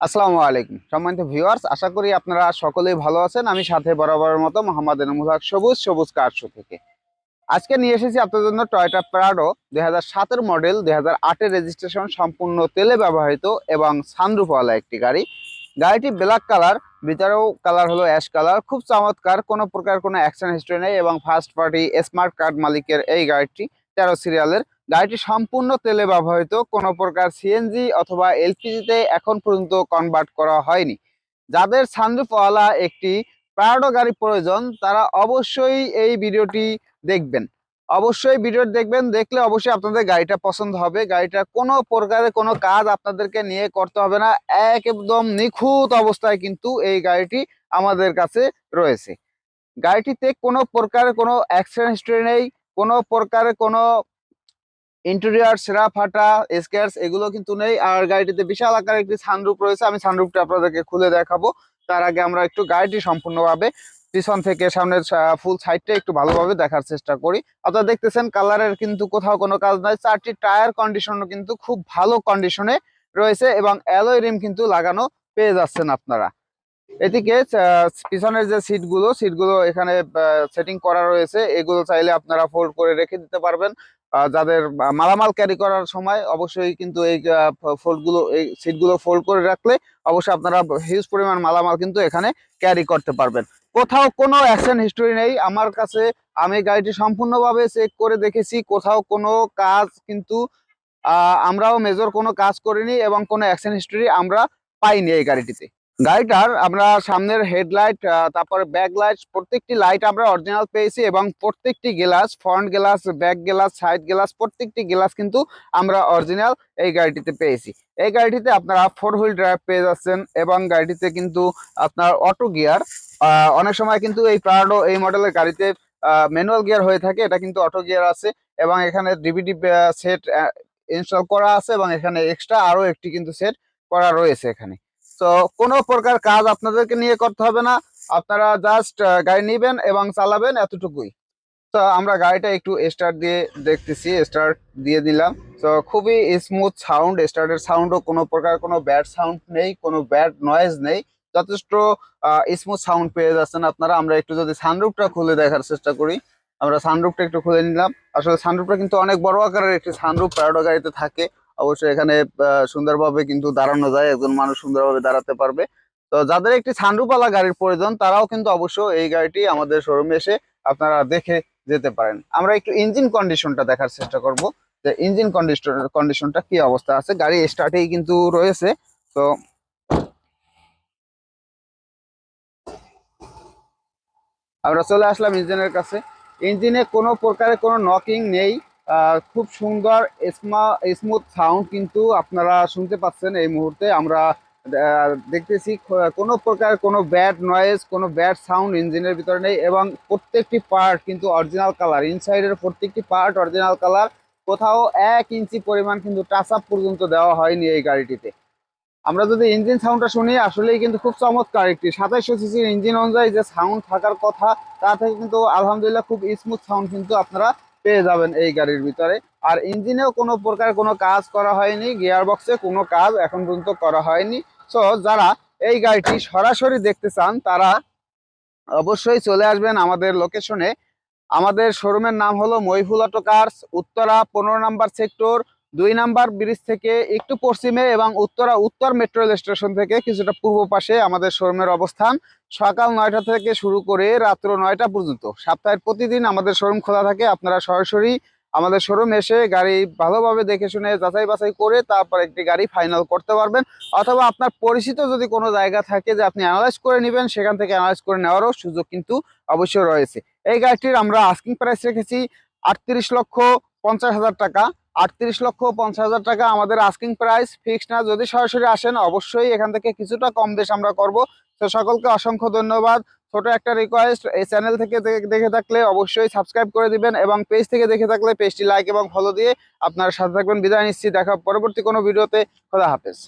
আসসালামু আলাইকুম। সম্মানিত ভিউয়ার্স, আশা করি আপনারা সকলেই ভালো আছেন। আমি সাথে বরাবরের মতো মোহাম্মদ এনামুল হক, সবুজ সবুজ কারশো থেকে। আজকে নিয়ে এসেছি আপনাদের জন্য টয়টা প্রাডো দুই হাজার মডেল, দুই হাজার আটের রেজিস্ট্রেশন সম্পূর্ণ তেলে ব্যবহৃত এবং সানরুফওয়ালা একটি গাড়ি। গাড়িটি ব্ল্যাক কালার ভিতরেও কালার হলো অ্যাশ কালার খুব চমৎকার, কোনো প্রকার কোনো অ্যাকশন হিস্ট্রি নেই এবং ফার্স্ট পার্টি স্মার্ট কার্ড মালিকের এই গাড়িটি তেরো সিরিয়ালের গাড়িটি সম্পূর্ণ তেলে ব্যবহৃত, কোনো প্রকার সিএনজি অথবা এলপিজিতে এখন পর্যন্ত কনভার্ট করা হয়নি। যাদের সানরুফওয়ালা একটি প্রাডো গাড়ি প্রয়োজন, তারা অবশ্যই এই ভিডিওটি দেখবেন। অবশ্যই ভিডিও দেখবেন, দেখলে অবশ্যই আপনাদের গাড়িটা পছন্দ হবে। গাড়িটা কোনো প্রকারের কোনো কাজ আপনাদেরকে নিয়ে করতে হবে না। একদম নিখুঁত অবস্থায় কিন্তু এই গাড়িটি আমাদের কাছে রয়েছে। গাড়িটিতে কোনো প্রকারের কোনো অ্যাক্সিডেন্ট হিস্ট্রি নেই, কোনো প্রকারের কোনো ইন্টেরিয়ার সেরা ফাটা স্কেয়ার্স এগুলো কিন্তু নেই। আর গাড়িটিতে বিশাল আকারের একটি সানরুফ রয়েছে। আমি সানরুফটা আপনাদেরকে খুলে দেখাবো। তার আগে আমরা একটু গাড়িটি সম্পূর্ণভাবে পিছন থেকে সামনের ফুল সাইডটা একটু ভালোভাবে দেখার চেষ্টা করি। আপনারা দেখতেছেন কালারের কিন্তু কোথাও কোনো কাজ নাই। চারটি টায়ার কন্ডিশনও কিন্তু খুব ভালো কন্ডিশনে রয়েছে এবং অ্যালয় রিম কিন্তু লাগানো পেয়ে যাচ্ছেন আপনারা। এদিকে পিছনের যে সিটগুলো সিটগুলো এখানে সেটিং করা রয়েছে। এগুলো চাইলে আপনারা ফোল্ড করে রেখে দিতে পারবেন। যাদের মালামাল ক্যারি করার সময় অবশ্যই কিন্তু এই ফোল্ডগুলো এই সিটগুলো ফোল্ড করে রাখলে অবশ্যই আপনারা হিউজ পরিমাণ মালামাল কিন্তু এখানে ক্যারি করতে পারবেন। কোথাও কোনো অ্যাকশন হিস্টোরি নেই। আমার কাছে, আমি গাড়িটি সম্পূর্ণভাবে চেক করে দেখেছি। কোথাও কোনো কাজ কিন্তু আমরাও মেজর কোনো কাজ করিনি এবং কোনো অ্যাকশন হিস্টোরি আমরা পাইনি এই গাড়িটিতে। গাড়িটার আমরা সামনের হেডলাইট তারপরে ব্যাক লাইট প্রত্যেকটি লাইট আমরা অরিজিনাল পেয়েছি এবং প্রত্যেকটি glass, front glass, back glass, side glass, প্রত্যেকটি গ্লাস কিন্তু আমরা অরিজিনাল এই গাড়িটিতে পেয়েছি। এই গাড়িটিতে আপনারা ফোর হুইল ড্রাইভ পেয়ে যাচ্ছেন এবং গাড়িটিতে কিন্তু আপনার অটো গিয়ার অনেক সময় কিন্তু এই প্রাডো এই মডেলের গাড়িতে ম্যানুয়াল গিয়ার হয়ে থাকে, এটা কিন্তু অটো গিয়ার আছে এবং এখানে ডিভিডি সেট ইনস্টল করা আছে এবং এখানে এক্সট্রা আরও একটি কিন্তু সেট করা রয়েছে এখানে। তো কোনো প্রকার কাজ আপনাদেরকে নিয়ে করতে হবে না। আপনারা জাস্ট গাড়ি নিবেন এবং চালাবেন এতটুকুই। তো আমরা গাড়িটা একটু স্টার্ট দিয়ে দেখতেছি স্টার্ট দিয়ে দিলাম। তো খুবই স্মুথ সাউন্ড স্টার্টের সাউন্ডও কোনো প্রকার কোনো ব্যাড সাউন্ড নেই, কোনো ব্যাড নয়েজ নেই। যথেষ্ট স্মুথ সাউন্ড পেয়ে যাচ্ছেন আপনারা। আমরা একটু যদি সানরুফটা খুলে দেখার চেষ্টা করি। আমরা সানরুফটা একটু খুলে নিলাম। আসলে সানরুফটা কিন্তু অনেক বড় আকারের একটি সানরুফ প্যারাডো গাড়িতে থাকে। অবশ্যই এখানে সুন্দরভাবে কিন্তু দাঁড়ানো যায়, একজন মানুষ সুন্দরভাবে দাঁড়াতে পারবে। তো যাদের একটি সানরুফওয়ালা গাড়ির প্রয়োজন, তারাও কিন্তু অবশ্য এই গাড়িটি আমাদের শোরুমে এসে আপনারা দেখে যেতে পারেন। আমরা একটু ইঞ্জিন কন্ডিশনটা দেখার চেষ্টা করব যে ইঞ্জিন কন্ডিশন কন্ডিশনটা কি অবস্থা আছে। গাড়ি স্টার্টেই কিন্তু রয়েছে, তো আমরা চলে আসলাম ইঞ্জিনের কাছে। ইঞ্জিনে কোনো প্রকারের কোনো নকিং নেই। খুব সুন্দর স্মুথ সাউন্ড কিন্তু আপনারা শুনতে পাচ্ছেন এই মুহূর্তে। আমরা দেখতেছি কোনো প্রকার কোনো ব্যাড নয়েজ কোনো ব্যাড সাউন্ড ইঞ্জিনের ভিতরে নেই এবং প্রত্যেকটি পার্ট কিন্তু অরিজিনাল কালার ইনসাইডের প্রত্যেকটি পার্ট অরিজিনাল কালার কোথাও এক ইঞ্চি পরিমাণ কিন্তু টাচ আপ পর্যন্ত দেওয়া হয়নি এই গাড়িটিতে। আমরা যদি ইঞ্জিন সাউন্ডটা শুনি, আসলেই কিন্তু খুব চমৎকার একটি। সাতাইশশো সিসির ইঞ্জিন অনুযায়ী যে সাউন্ড থাকার কথা, তা থেকে কিন্তু আলহামদুলিল্লাহ খুব স্মুথ সাউন্ড কিন্তু আপনারা পেয়ে যাবেন এই গাড়ির ভিতরে। আর ইঞ্জিনেও কোনো প্রকার কোনো কাজ করা হয়নি গিয়ার বক্সে কোনো কাজ এখন পর্যন্ত করা হয়নি। সো যারা এই গাড়িটি সরাসরি দেখতে চান, তারা অবশ্যই চলে আসবেন আমাদের লোকেশনে আমাদের শোরুমের নাম হলো মহিফুল অটো কার্স উত্তরা, পনেরো নাম্বার সেক্টর দুই নাম্বার ব্রিজ থেকে একটু পশ্চিমে এবং উত্তরা, উত্তর মেট্রো রেল স্টেশন থেকে কিছুটা পূর্ব পাশে আমাদের শোরুমের অবস্থান। সকাল নয়টা থেকে শুরু করে রাত্র নয়টা পর্যন্ত। সপ্তাহের প্রতিদিন আমাদের শোরুম খোলা থাকে। আপনারা সরাসরি আমাদের শোরুম এসে গাড়ি ভালোভাবে দেখে শুনে যাচাই বাছাই করে তারপর একটি গাড়ি ফাইনাল করতে পারবেন। অথবা আপনার পরিচিত যদি কোনো জায়গা থাকে যে আপনি অ্যানালাইজ করে নেবেন, সেখান থেকে অ্যানালাইজ করে নেওয়ারও সুযোগ কিন্তু অবশ্যই রয়েছে। এই গাড়িটির আমরা আস্কিং প্রাইস রেখেছি আটত্রিশ লক্ষ পঞ্চাশ হাজার টাকা। আটত্রিশ লক্ষ পঞ্চাশ হাজার টাকা আমাদের আস্কিং প্রাইস ফিক্সড না, যদি সরাসরি আসেন, অবশ্যই এখান থেকে কিছুটা কম বেশ আমরা করব। তো সকলকে অসংখ্য ধন্যবাদ। ছোট একটা রিকোয়েস্ট এই চ্যানেল থেকে দেখে থাকলে অবশ্যই সাবস্ক্রাইব করে দিবেন এবং পেজ থেকে দেখে থাকলে পেজটি লাইক এবং ফলো দিয়ে আপনার সাথে থাকবেন। বিদায় নিচ্ছি, দেখা পরবর্তী কোনো ভিডিওতে খোদা হাফেজ।